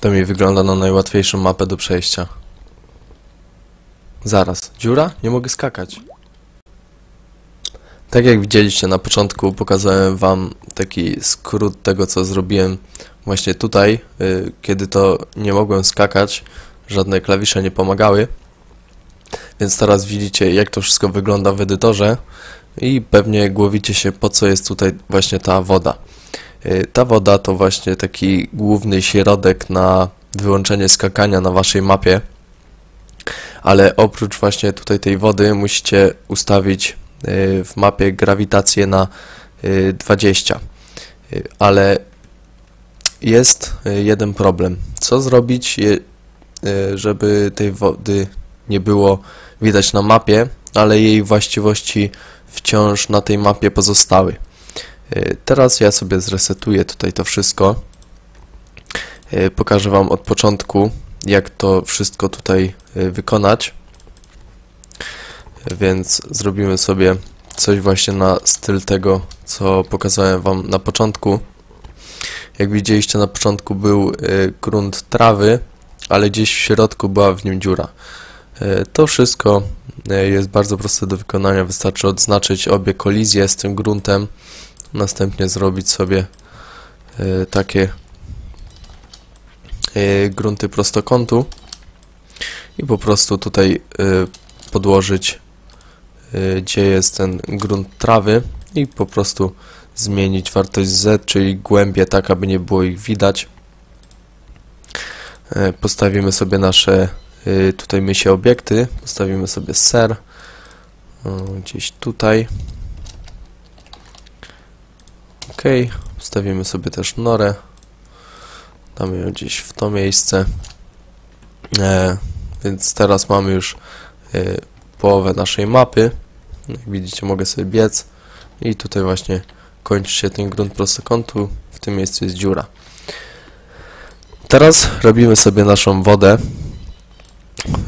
To mi wygląda na najłatwiejszą mapę do przejścia. Zaraz, dziura? Nie mogę skakać. Tak jak widzieliście na początku, pokazałem wam taki skrót tego, co zrobiłem właśnie tutaj, y, kiedy to nie mogłem skakać, żadne klawisze nie pomagały. Więc teraz widzicie, jak to wszystko wygląda w edytorze i pewnie głowicie się, po co jest tutaj właśnie ta woda. Y, Ta woda to właśnie taki główny środek na wyłączenie skakania na waszej mapie, ale oprócz właśnie tutaj tej wody musicie ustawić y, w mapie grawitację na y, 20. Y, Ale jest jeden problem. Co zrobić, żeby tej wody nie było widać na mapie, ale jej właściwości wciąż na tej mapie pozostały. Y, Teraz ja sobie zresetuję tutaj to wszystko. Y, Pokażę Wam od początku, jak to wszystko tutaj y, wykonać. Więc zrobimy sobie coś właśnie na styl tego, co pokazałem Wam na początku. Jak widzieliście na początku był grunt trawy, ale gdzieś w środku była w nim dziura. To wszystko jest bardzo proste do wykonania. Wystarczy odznaczyć obie kolizje z tym gruntem, następnie zrobić sobie y, takie y, grunty prostokątu i po prostu tutaj y, podłożyć gdzie jest ten grunt trawy i po prostu zmienić wartość z, czyli głębię tak, aby nie było ich widać. Postawimy sobie nasze tutaj mysie obiekty, postawimy sobie ser gdzieś tutaj. Wstawimy sobie też norę. Damy ją gdzieś w to miejsce. E, więc teraz mamy już e, połowę naszej mapy. Jak widzicie mogę sobie biec i tutaj właśnie kończy się ten grunt prostokątu. W tym miejscu jest dziura. Teraz robimy sobie naszą wodę.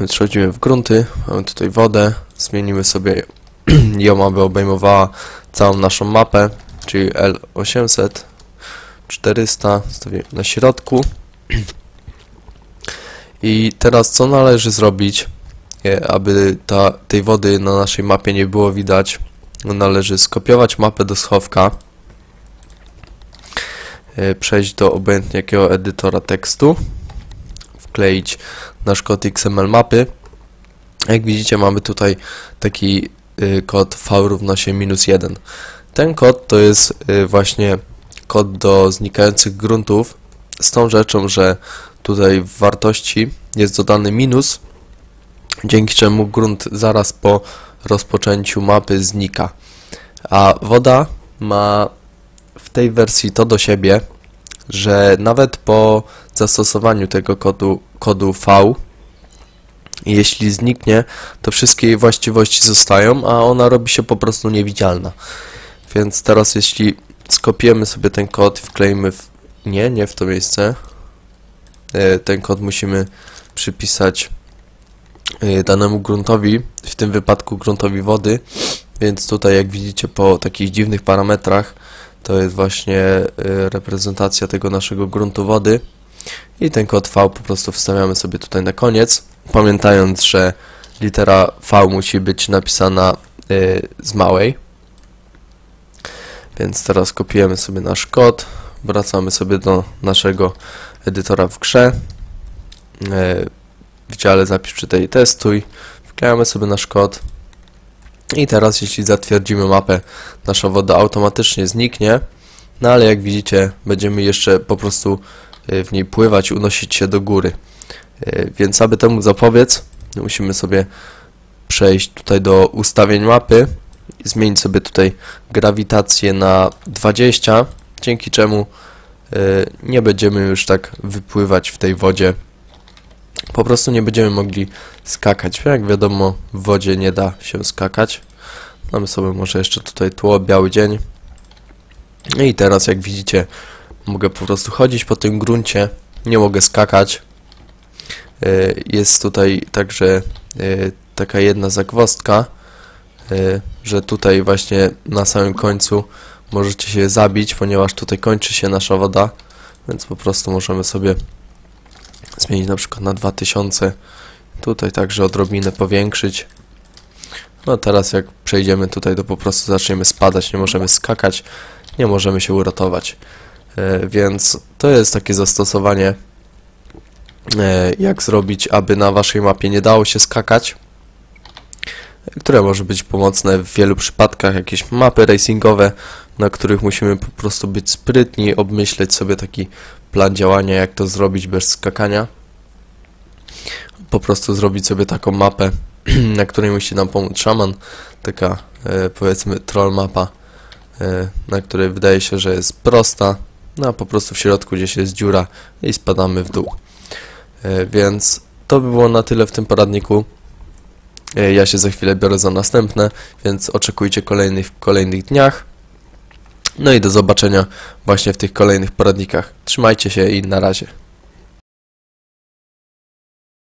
Przechodzimy w grunty, mamy tutaj wodę, zmienimy sobie ją, aby obejmowała całą naszą mapę, czyli L800, 400, stawimy na środku. I teraz co należy zrobić, e, aby ta, tej wody na naszej mapie nie było widać? Należy skopiować mapę do schowka, e, przejść do obojętnie jakiego edytora tekstu, wkleić nasz kod XML mapy. Jak widzicie mamy tutaj taki y, kod v równa się minus 1. Ten kod to jest y, właśnie kod do znikających gruntów z tą rzeczą, że tutaj w wartości jest dodany minus, dzięki czemu grunt zaraz po rozpoczęciu mapy znika. A woda ma w tej wersji to do siebie, że nawet po zastosowaniu tego kodu, kodu V, jeśli zniknie, to wszystkie jej właściwości zostają, a ona robi się po prostu niewidzialna. Więc teraz jeśli skopiemy sobie ten kod i wkleimy w... Nie, nie w to miejsce. E, Ten kod musimy przypisać e, danemu gruntowi, w tym wypadku gruntowi wody, więc tutaj jak widzicie po takich dziwnych parametrach to jest właśnie e, reprezentacja tego naszego gruntu wody i ten kod V po prostu wstawiamy sobie tutaj na koniec, pamiętając, że litera V musi być napisana z małej. Więc teraz kopiujemy sobie nasz kod, wracamy sobie do naszego edytora w grze. Y, w dziale zapisz, czytaj i testuj. Wklejamy sobie nasz kod. I teraz jeśli zatwierdzimy mapę, nasza woda automatycznie zniknie. No ale jak widzicie, będziemy jeszcze po prostu y, w niej pływać, unosić się do góry. Y, Więc aby temu zapobiec, musimy sobie przejść tutaj do ustawień mapy i zmienić sobie tutaj grawitację na 20, dzięki czemu y, nie będziemy już tak wypływać w tej wodzie. Po prostu nie będziemy mogli skakać. Jak wiadomo, w wodzie nie da się skakać. Mamy sobie może jeszcze tutaj tło, biały dzień. No i teraz jak widzicie, mogę po prostu chodzić po tym gruncie, nie mogę skakać. Y, Jest tutaj także y, taka jedna zagwozdka, y, że tutaj właśnie na samym końcu możecie się zabić, ponieważ tutaj kończy się nasza woda, więc po prostu możemy sobie zmienić na przykład na 2000. Tutaj także odrobinę powiększyć. No teraz jak przejdziemy tutaj, to po prostu zaczniemy spadać, nie możemy skakać, nie możemy się uratować. E, więc to jest takie zastosowanie, e, jak zrobić, aby na waszej mapie nie dało się skakać, które może być pomocne w wielu przypadkach, jakieś mapy racingowe, na których musimy po prostu być sprytni, obmyśleć sobie taki plan działania, jak to zrobić bez skakania. Po prostu zrobić sobie taką mapę, na której musi nam pomóc szaman, taka e, powiedzmy troll mapa, e, na której wydaje się, że jest prosta, no a po prostu w środku gdzieś jest dziura i spadamy w dół. E, więc to by było na tyle w tym poradniku. E, Ja się za chwilę biorę za następne, więc oczekujcie kolejnych w kolejnych dniach. No i do zobaczenia właśnie w tych kolejnych poradnikach. Trzymajcie się i na razie.